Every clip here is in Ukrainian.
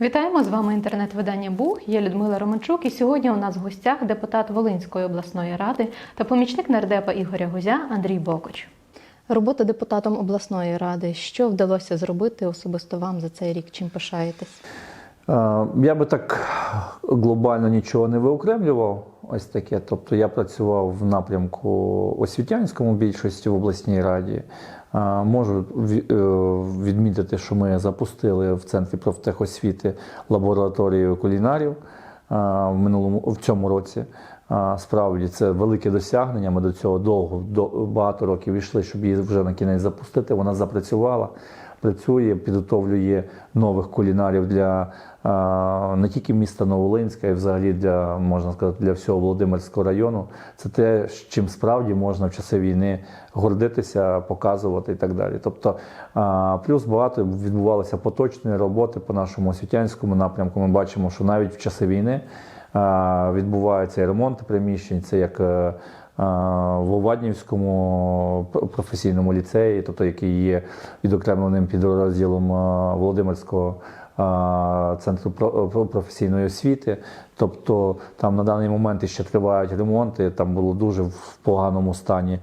Вітаємо з вами інтернет-видання Буг. Я Людмила Романчук. І сьогодні у нас в гостях депутат Волинської обласної ради та помічник нардепа Ігоря Гузя Андрій Бокоч. Робота депутатом обласної ради. Що вдалося зробити особисто вам за цей рік? Чим пишаєтесь? Я би так глобально нічого не виокремлював. Ось таке. Тобто я працював в напрямку освітянському більшості в обласній раді. Можу е, відмітити, що ми запустили в центрі профтехосвіти лабораторію кулінарів в минулому в цьому році. Справді це велике досягнення. Ми до цього довго до багато років йшли, щоб її вже на кінець запустити. Вона запрацювала працює, підготовлює нових кулінарів для не тільки міста Новолинська, і взагалі для можна сказати для всього Володимирського району. Це те, чим справді можна в часи війни гордитися, показувати і так далі. Тобто, плюс багато відбувалося поточної роботи по нашому освітянському напрямку. Ми бачимо, що навіть в часи війни відбуваються ремонти приміщень. Це як е, в Оваднівському професійному ліцеї, тобто який є відокремленим підрозділом е, Володимирського е, центру про- про- професійної освіти. Тобто там на даний момент ще тривають ремонти. Там було дуже в поганому стані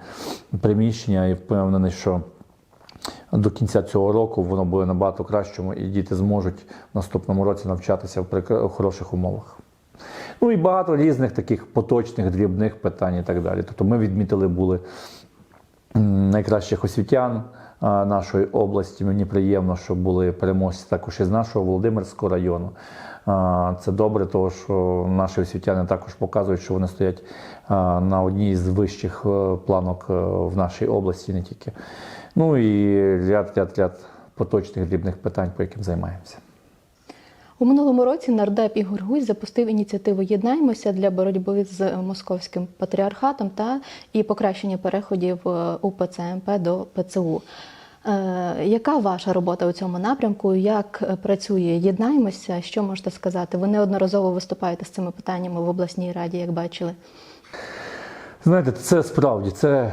приміщення, і впевнений, що до кінця цього року воно буде набагато кращому, і діти зможуть в наступному році навчатися в хороших умовах. Ну і багато різних таких поточних, дрібних питань і так далі. Тобто ми відмітили були найкращих освітян нашої області. Мені приємно, що були переможці також із нашого Володимирського району. Це добре, тому що наші освітяни також показують, що вони стоять на одній з вищих е, планок е, в нашій області, не тільки. Ну і ряд, ряд, ряд поточних дрібних питань, по яким займаємося. У минулому році нардеп Ігор Гузь запустив ініціативу Єднаймося для боротьби з московським патріархатом та і покращення переходів е, УПЦ МП до ПЦУ. Е, Яка ваша робота у цьому напрямку? Як е, працює Єднаймося? Що можете сказати? Ви неодноразово виступаєте з цими питаннями в обласній раді, як бачили. Знаєте, це справді це е,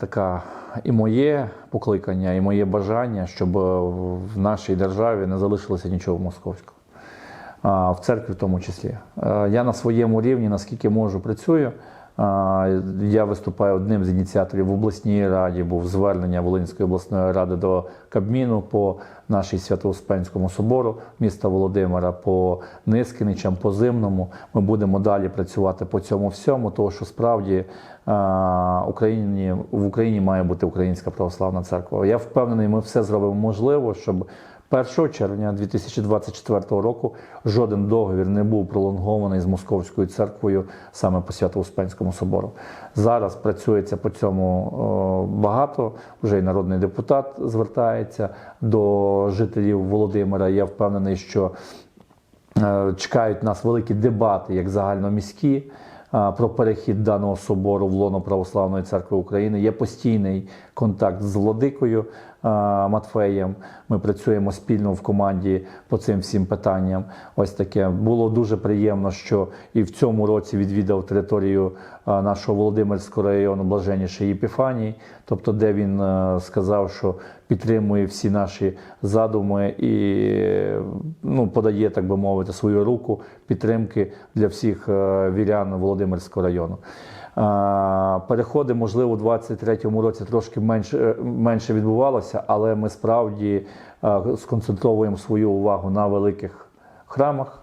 така і моє покликання, і моє бажання, щоб е, в нашій державі не залишилося нічого московського. В церкві в тому числі. Е, я на своєму рівні, наскільки можу, працюю. Я виступаю одним з ініціаторів в обласній раді, був звернення Волинської обласної ради до Кабміну по нашій Свято-Успенському собору міста Володимира, по Нискиничам, по Зимному. Ми будемо далі працювати по цьому всьому, тому що справді Україні, в Україні має бути Українська православна церква. Я впевнений, ми все зробимо можливо, щоб 1 червня 2024 року жоден договір не був пролонгований з Московською церквою саме по Свято-Успенському собору. Зараз працюється по цьому багато. Вже і народний депутат звертається до жителів Володимира. Я впевнений, що Е, Чекають нас великі дебати, як загальноміські, е, про перехід даного собору в лоно Православної церкви України. Є постійний контакт з владикою Матфеєм. Ми працюємо спільно в команді по цим всім питанням. Ось таке було дуже приємно, що і в цьому році відвідав територію нашого Володимирського району Блаженніший Єпіфаній, тобто, де він сказав, що підтримує всі наші задуми і ну, подає, так би мовити, свою руку підтримки для всіх вірян Володимирського району. Переходи, можливо, у 23-му році трошки менше, менше відбувалося, але ми справді сконцентровуємо свою увагу на великих храмах.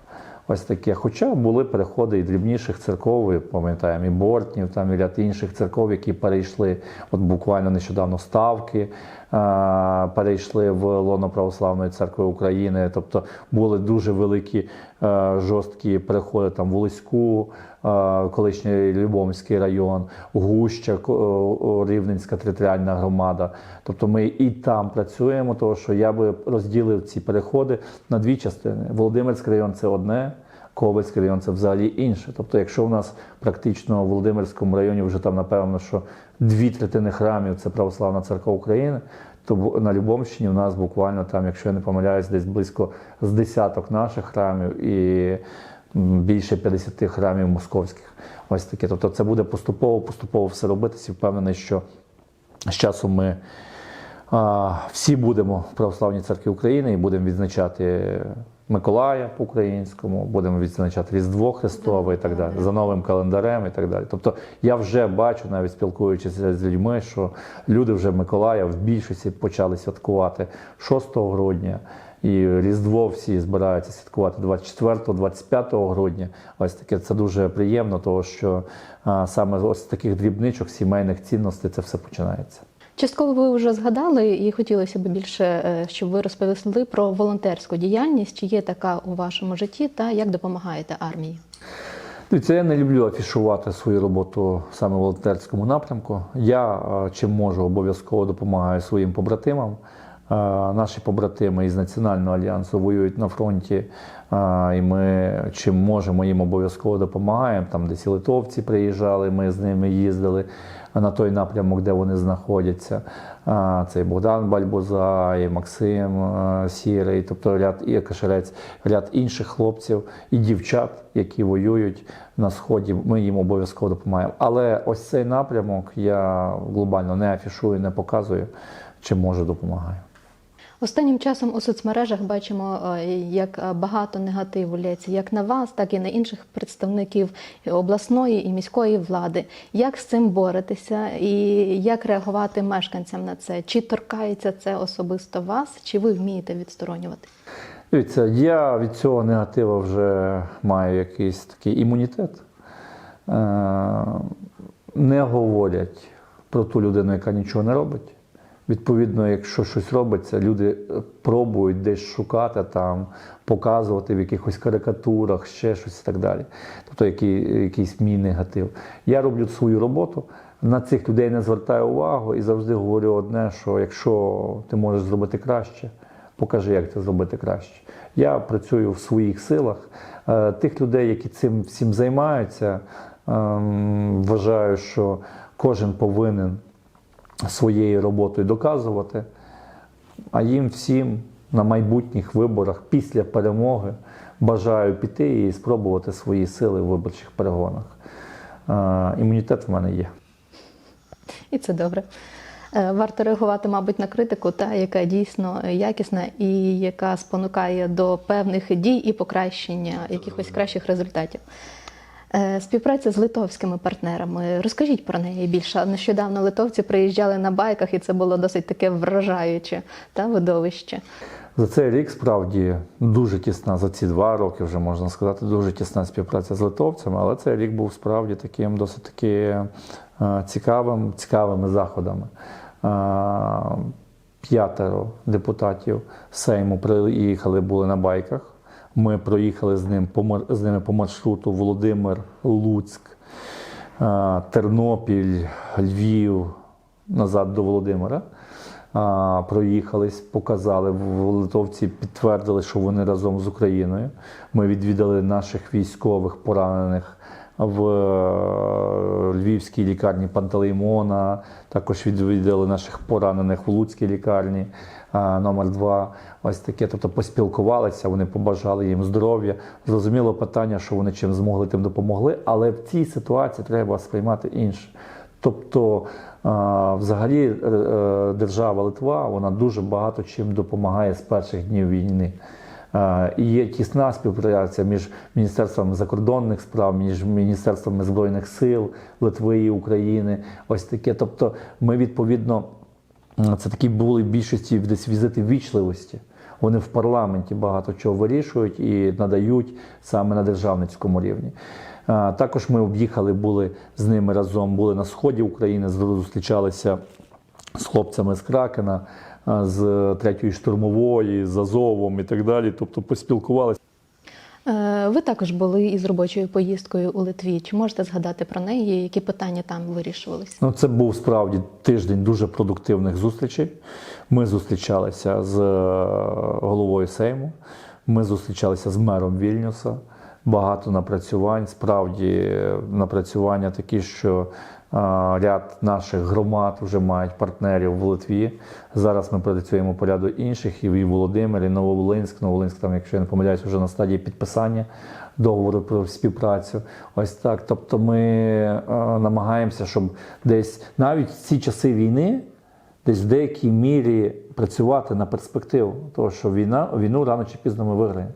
Ось таке. Хоча були переходи і дрібніших церков, і, пам'ятаємо, і Бортнів, там і ряд інших церков, які перейшли, от буквально нещодавно ставки перейшли в лоно Православної церкви України. Тобто були дуже великі жорсткі переходи там в Волоську, е, колишній Любомський район, Гуща, Рівненська територіальна громада. Тобто ми і там працюємо, тому що я би розділив ці переходи на дві частини. Володимирський район це одне. Ковальський район це взагалі інше. Тобто, якщо у нас практично в Володимирському районі вже там напевно, що дві третини храмів це Православна церква України, то на Любомщині у нас буквально там, якщо я не помиляюсь, десь близько з десяток наших храмів і більше 50 храмів московських. Ось таке. Тобто це буде поступово, поступово все робитися. Впевнений, що з часом ми а, всі будемо в Православній церкві України і будемо відзначати Миколая по-українському, будемо відзначати Різдво Христове і так далі, за новим календарем і так далі. Тобто я вже бачу, навіть спілкуючись з людьми, що люди вже Миколая в більшості почали святкувати 6 грудня. І Різдво всі збираються святкувати 24-25 грудня. Ось таке це дуже приємно, тому що а, саме ось з таких дрібничок, сімейних цінностей це все починається. Частково ви вже згадали, і хотілося б більше, е, щоб ви розповіли про волонтерську діяльність, чи є така у вашому житті, та як допомагаєте армії. Дивіться, я не люблю афішувати свою роботу саме в волонтерському напрямку. Я чим можу обов'язково допомагаю своїм побратимам. Наші побратими із Національного альянсу воюють на фронті, і ми чим можемо їм обов'язково допомагаємо. Там десь литовці приїжджали, ми з ними їздили на той напрямок, де вони знаходяться. Це і Богдан Бальбуза, і Максим Сірий, тобто ряд і Кашерець, ряд інших хлопців і дівчат, які воюють на сході. Ми їм обов'язково допомагаємо. Але ось цей напрямок я глобально не афішую, не показую, чим можу допомагаю. Останнім часом у соцмережах бачимо, е, як е, багато негативу лється як на вас, так і на інших представників обласної і міської влади. Як з цим боретеся і як реагувати мешканцям на це? Чи торкається це особисто вас, чи ви вмієте відсторонювати? Дивіться, я від цього негативу вже маю якийсь такий імунітет. Е, Не говорять про ту людину, яка нічого не робить. Відповідно, якщо щось робиться, люди пробують десь шукати там, показувати в якихось карикатурах, ще щось і так далі. Тобто який, якийсь мій негатив. Я роблю свою роботу, на цих людей не звертаю увагу і завжди говорю одне, що якщо ти можеш зробити краще, покажи, як це зробити краще. Я працюю в своїх силах. Е, Тих людей, які цим всім займаються, ем, вважаю, що кожен повинен своєю роботою доказувати, а їм всім на майбутніх виборах після перемоги бажаю піти і спробувати свої сили в виборчих перегонах. Е, Імунітет в мене є. І це добре. Е, Варто реагувати, мабуть, на критику, та яка дійсно якісна і яка спонукає до певних дій і покращення якихось кращих результатів. Е, Співпраця з литовськими партнерами. Розкажіть про неї більше. Нещодавно литовці приїжджали на байках, і це було досить таке вражаюче та видовище. За цей рік справді дуже тісна, за ці два роки вже можна сказати, дуже тісна співпраця з литовцями, але цей рік був справді таким досить таки е, цікавим, цікавими заходами. Е, П'ятеро депутатів Сейму приїхали, були на байках. Ми проїхали з, ним з ними по маршруту Володимир, Луцьк, Тернопіль, Львів, назад до Володимира. Проїхались, показали. Литовці підтвердили, що вони разом з Україною. Ми відвідали наших військових поранених в е, Львівській лікарні Пантелеймона. Також відвідали наших поранених в Луцькій лікарні номер 2 Ось таке. Тобто поспілкувалися, вони побажали їм здоров'я. Зрозуміло питання, що вони чим змогли, тим допомогли. Але в цій ситуації треба сприймати інше. Тобто, взагалі, е, е, держава Литва вона дуже багато чим допомагає з перших днів війни. І є тісна співпраця між Міністерством закордонних справ, між Міністерствами Збройних сил Литви і України. Ось таке. Тобто, ми відповідно, це такі були більшості десь візити вічливості. Вони в парламенті багато чого вирішують і надають саме на державницькому рівні. Е, Також ми об'їхали, були з ними разом, були на сході України, зустрічалися з хлопцями з Кракена, е, з третьої штурмової, з Азовом і так далі. Тобто поспілкувалися. Е, Ви також були із робочою поїздкою у Литві. Чи можете згадати про неї? Які питання там вирішувалися? Ну, це був справді тиждень дуже продуктивних зустрічей. Ми зустрічалися з е, головою Сейму, ми зустрічалися з мером Вільнюса. Багато напрацювань. Справді напрацювання такі, що ряд наших громад вже мають партнерів в Литві. Зараз ми працюємо по ряду інших, і Володимир, і Нововолинськ. Нововолинськ, там, якщо я не помиляюсь, вже на стадії підписання договору про співпрацю. Ось так. Тобто ми намагаємося, щоб десь навіть в ці часи війни, десь в деякій мірі працювати на перспективу, тому що війна, війну рано чи пізно ми виграємо.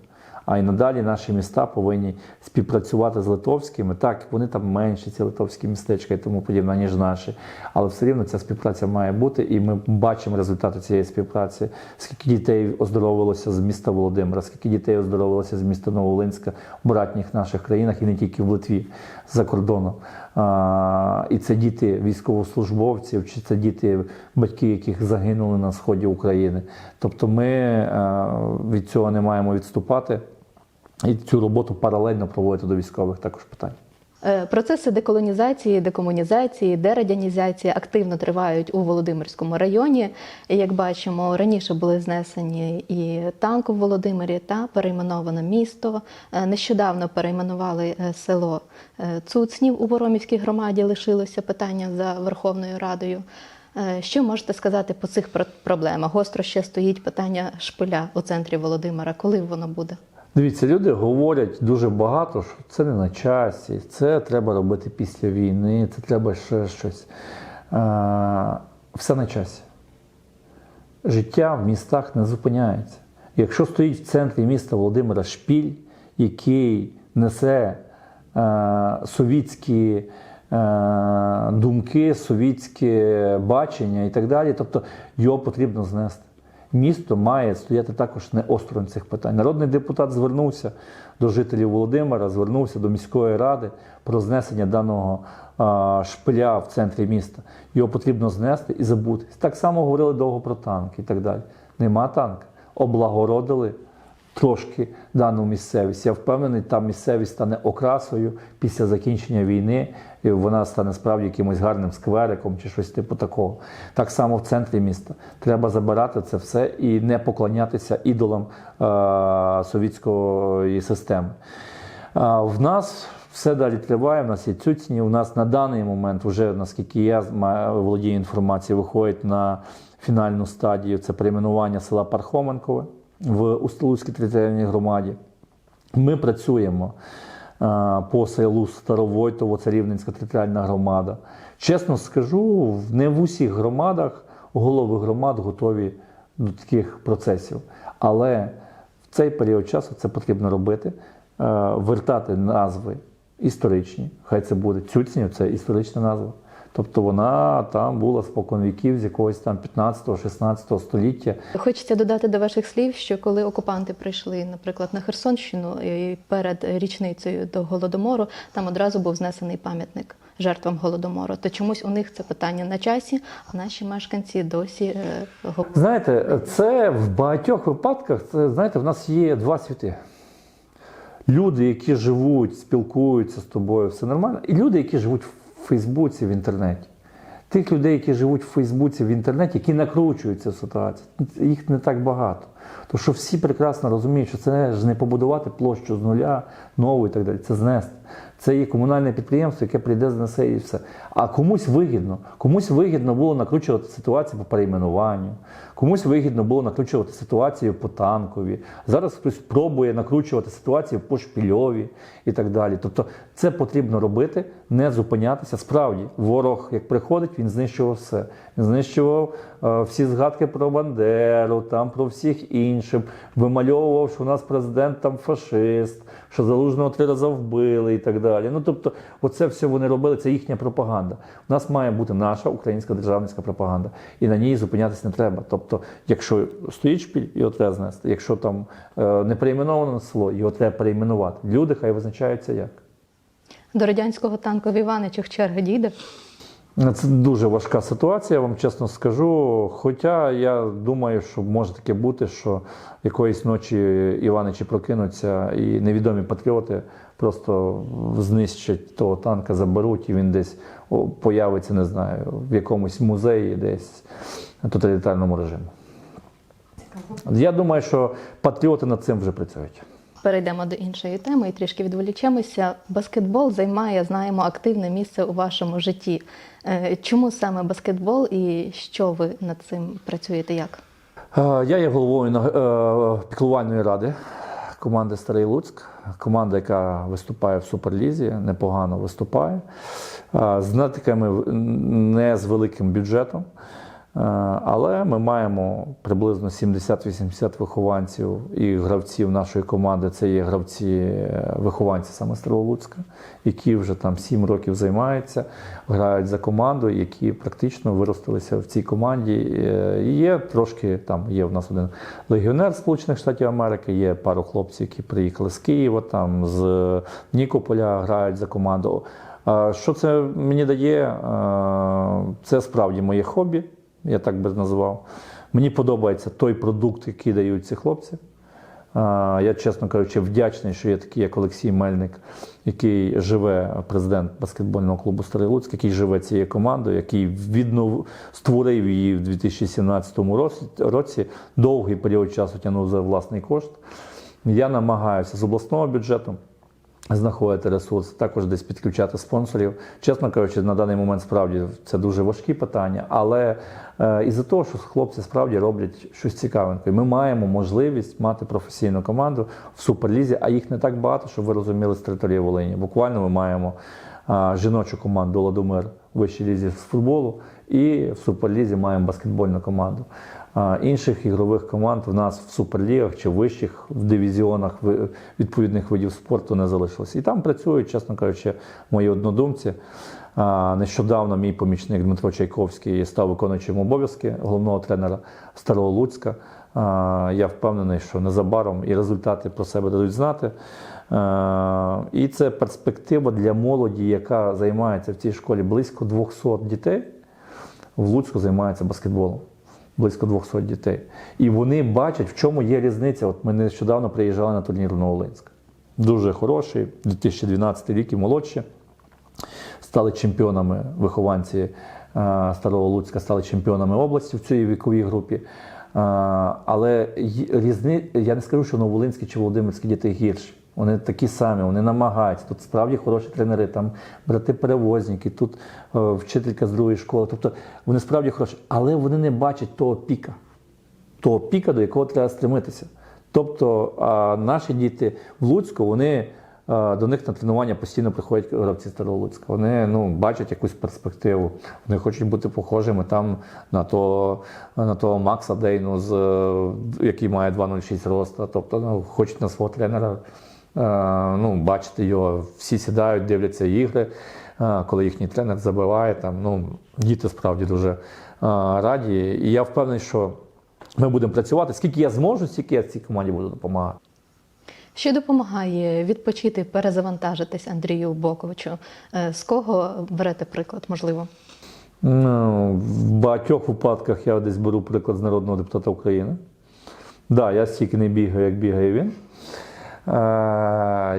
А й надалі наші міста повинні співпрацювати з литовськими. Так, вони там менші, ці литовські містечка і тому подібне, ніж наші. Але все рівно ця співпраця має бути, і ми бачимо результати цієї співпраці. Скільки дітей оздоровилося з міста Володимира, скільки дітей оздоровилося з міста Новолинська в братніх наших країнах і не тільки в Литві за кордоном. І це діти військовослужбовців, чи це діти батьки, яких загинули на сході України. Тобто ми е, від цього не маємо відступати і цю роботу паралельно проводити до військових також питань. Е, Процеси деколонізації, декомунізації, дерадянізації активно тривають у Володимирському районі. Як бачимо, раніше були знесені і танк у Володимирі та перейменовано місто. Е, Нещодавно перейменували е, село Цуцнів у Воромівській громаді. Лишилося питання за Верховною Радою. Що можете сказати по цих про- проблемах? Гостро ще стоїть питання шпиля у центрі Володимира. Коли воно буде? Дивіться, люди говорять дуже багато, що це не на часі, це треба робити після війни, це треба ще щось. Все на часі. Життя в містах не зупиняється. Якщо стоїть в центрі міста Володимира шпіль, який несе е, совітські е, думки, совітське бачення і так далі, тобто його потрібно знести. Місто має стояти також не осторонь цих питань. Народний депутат звернувся до жителів Володимира, звернувся до міської ради про знесення даного шпиля в центрі міста. Його потрібно знести і забутись. Так само говорили довго про танки і так далі. Нема танка. Облагородили трошки дану місцевість. Я впевнений, там місцевість стане окрасою після закінчення війни, і вона стане справді якимось гарним сквериком чи щось типу такого. Так само в центрі міста. Треба забирати це все і не поклонятися ідолам е- совітської системи. А, В нас все далі триває, в нас є цюцні. У нас на даний момент, вже наскільки я ма- володію інформацією, виходить на фінальну стадію це перейменування села Пархоменкове в Устилуцькій територіальній громаді. Ми працюємо по селу Старовойтово, це Рівненська територіальна громада. Чесно скажу, не в усіх громадах голови громад готові до таких процесів. Але в цей період часу це потрібно робити, е, вертати назви історичні. Хай це буде Цюцнів, це історична назва. Тобто вона там була спокон віків з якогось там 15-16 століття. Хочеться додати до ваших слів, що коли окупанти прийшли, наприклад, на Херсонщину і перед річницею до голодомору, там одразу був знесений пам'ятник жертвам голодомору. То чомусь у них це питання на часі, а наші мешканці досі е, говорять. Знаєте, це в багатьох випадках, це знаєте, в нас є два світи. Люди, які живуть, спілкуються з тобою, все нормально, і люди, які живуть в Фейсбуці, в інтернеті. Тих людей, які живуть в Фейсбуці, в інтернеті, які накручують цю ситуацію, їх не так багато. Тому що всі прекрасно розуміють, що це ж не побудувати площу з нуля, нову і так далі. Це знести. Це є комунальне підприємство, яке прийде знесе і все. А комусь вигідно. Комусь вигідно було накручувати ситуацію по перейменуванню, комусь вигідно було накручувати ситуацію по танкові. Зараз хтось пробує накручувати ситуацію по шпільові і так далі. Тобто це потрібно робити, не зупинятися. Справді, ворог, як приходить, він знищував все. Він знищував е, всі згадки про Бандеру, там про всіх інших, вимальовував, що у нас президент там фашист, що залужного три рази вбили і так далі. Ну тобто, оце все вони робили, це їхня пропаганда. У нас має бути наша українська державницька пропаганда, і на ній зупинятися не треба. Тобто, якщо стоїть шпіль, його треба знести. Якщо там е, не перейменовано село, його треба перейменувати. Люди хай визначаються як. До радянського танку в Іваничах черга дійде. Це дуже важка ситуація, я вам чесно скажу. Хоча я думаю, що може таке бути, що якоїсь ночі Іваничі прокинуться і невідомі патріоти просто знищать того танка, заберуть, і він десь появиться, не знаю, в якомусь музеї, десь в тоталітарному режимі. Я думаю, що патріоти над цим вже працюють. Перейдемо до іншої теми і трішки відволічемося. Баскетбол займає, знаємо, активне місце у вашому житті. Е, Чому саме баскетбол і що ви над цим працюєте? Як? Е, Я є головою е, піклувальної ради команди Старий Луцьк. Команда, яка виступає в Суперлізі, непогано виступає. З натиками не з великим бюджетом. Е, Але ми маємо приблизно 70-80 вихованців і гравців нашої команди. Це є гравці, е, саме Старолуцька, які вже там 7 років займаються, грають за команду, які практично виростилися в цій команді. Е, І є трошки там є в нас один легіонер Сполучених Штатів Америки, є пару хлопців, які приїхали з Києва, там з Нікополя грають за команду. Що це мені дає? Це справді моє хобі, я так би назвав. Мені подобається той продукт, який дають ці хлопці. Я, чесно кажучи, вдячний, що є такий, як Олексій Мельник, який живе, президент баскетбольного клубу Старий Луцьк, який живе цією командою, який віднов... створив її в 2017 році, довгий період часу тягнув за власний кошт. Я намагаюся з обласного бюджету знаходити ресурс, також десь підключати спонсорів. Чесно кажучи, на даний момент справді це дуже важкі питання, але е, із-за того, що хлопці справді роблять щось цікавеньке, ми маємо можливість мати професійну команду в суперлізі, а їх не так багато, щоб ви розуміли з території Волині. Буквально ми маємо е, жіночу команду Ладомир в вищій лізі з футболу, і в суперлізі маємо баскетбольну команду. Інших ігрових команд в нас в суперлігах чи вищих в дивізіонах відповідних видів спорту не залишилося. І там працюють, чесно кажучи, мої однодумці. Нещодавно мій помічник Дмитро Чайковський став виконуючим обов'язки головного тренера Старого Луцька. Я впевнений, що незабаром і результати про себе дадуть знати. І це перспектива для молоді, яка займається в цій школі близько 200 дітей в Луцьку займаються баскетболом. Близько 200 дітей. І вони бачать, в чому є різниця. От ми нещодавно приїжджали на турнір Новолинськ. Дуже хороший, 2012 рік і молодші. Стали чемпіонами вихованці е, Старого Луцька, стали чемпіонами області в цій віковій групі. Е, Але різни... я не скажу, що новолинські чи володимирські діти гірші. Вони такі самі, вони намагаються. Тут справді хороші тренери, там брати-перевозники, тут е, вчителька з другої школи. Тобто вони справді хороші, але вони не бачать того піка того піка, до якого треба стремитися. Тобто а, наші діти в Луцьку, вони а, до них на тренування постійно приходять гравці Старого Луцька. Вони ну, бачать якусь перспективу, вони хочуть бути похожими там на того, на того Макса Дейну, з, е, який має 2,06 росту. Тобто ну, хочуть на свого тренера. Е, Ну, бачити його, всі сідають, дивляться ігри, е, коли їхній тренер забиває. Там, ну, діти справді дуже е, раді. І я впевнений, що ми будемо працювати. Скільки я зможу, стільки я цій команді буду допомагати. Що допомагає відпочити, перезавантажитись Андрію Боковичу? З кого берете приклад, можливо? Ну, в багатьох випадках я десь беру приклад з народного депутата України. Так, да, я стільки не бігаю, як бігає він. Е,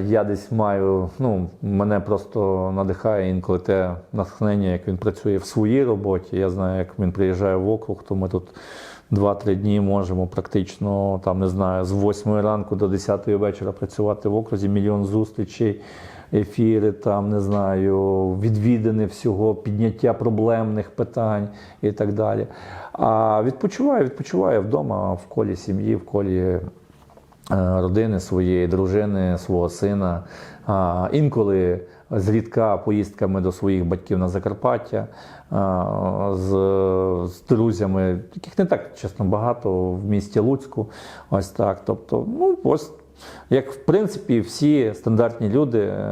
я десь маю, ну, мене просто надихає інколи те натхнення, як він працює в своїй роботі. Я знаю, як він приїжджає в округ, то ми тут 2-3 дні можемо практично, там, не знаю, з 8 ранку до 10 вечора працювати в окрузі, мільйон зустрічей, ефіри, там, не знаю, відвідини всього, підняття проблемних питань і так далі. А відпочиваю, відпочиваю вдома, в колі сім'ї, в колі родини своєї, дружини, свого сина. Інколи зрідка поїздками до своїх батьків на Закарпаття з, з друзями, яких не так чесно багато в місті Луцьку. Ось так. Тобто, ну ось. Як в принципі всі стандартні люди, е,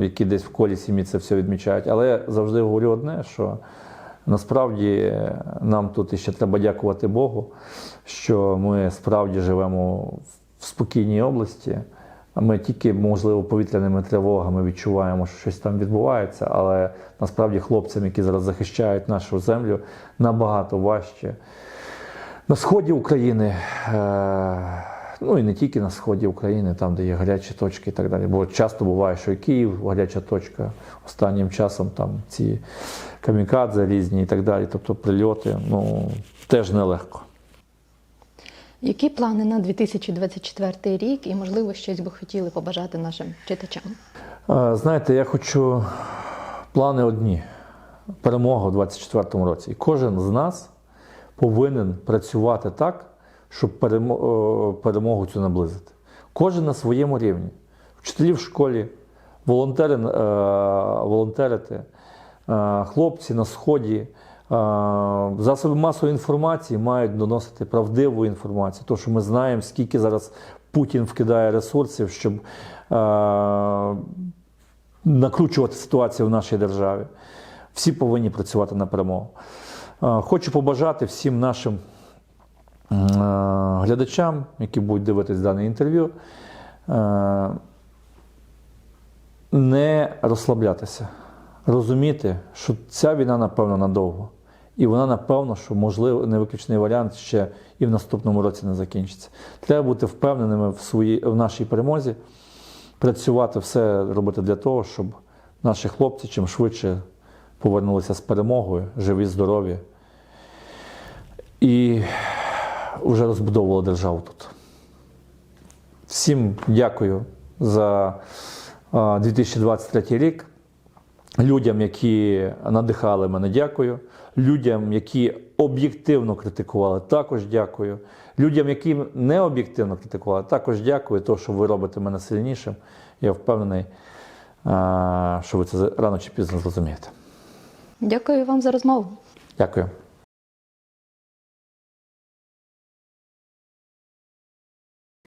які десь в колі сім'ї це все відмічають, але я завжди говорю одне, що насправді нам тут іще треба дякувати Богу, що ми справді живемо в спокійній області. Ми тільки, можливо, повітряними тривогами відчуваємо, що щось там відбувається, але насправді хлопцям, які зараз захищають нашу землю, набагато важче. На сході України, е, ну і не тільки на сході України, там, де є гарячі точки і так далі. Бо часто буває, що і Київ гаряча точка. Останнім часом там ці камікадзе різні і так далі. Тобто прильоти, ну теж нелегко. Які плани на 2024 рік і, можливо, щось би хотіли побажати нашим читачам? Знаєте, я хочу плани одні. Перемога у 2024 році. І кожен з нас повинен працювати так, щоб перемогу цю наблизити. Кожен на своєму рівні. Вчителі в школі, волонтери, е, волонтерити, е, хлопці на сході, Засоби масової інформації мають доносити правдиву інформацію, тому що ми знаємо, скільки зараз Путін вкидає ресурсів, щоб накручувати ситуацію в нашій державі. Всі повинні працювати на перемогу. Хочу побажати всім нашим глядачам, які будуть дивитись дане інтерв'ю, не розслаблятися, розуміти, що ця війна, напевно, надовго. І вона, напевно, що можливо, не виключний варіант ще і в наступному році не закінчиться. Треба бути впевненими в, своїй, в нашій перемозі, працювати, все робити для того, щоб наші хлопці чим швидше повернулися з перемогою, живі, здорові. І вже розбудовували державу тут. Всім дякую за 2023 рік. Людям, які надихали мене, дякую. Людям, які об'єктивно критикували, також дякую. Людям, які не об'єктивно критикували, також дякую, тому що ви робите мене сильнішим. Я впевнений, що ви це рано чи пізно зрозумієте. Дякую вам за розмову. Дякую.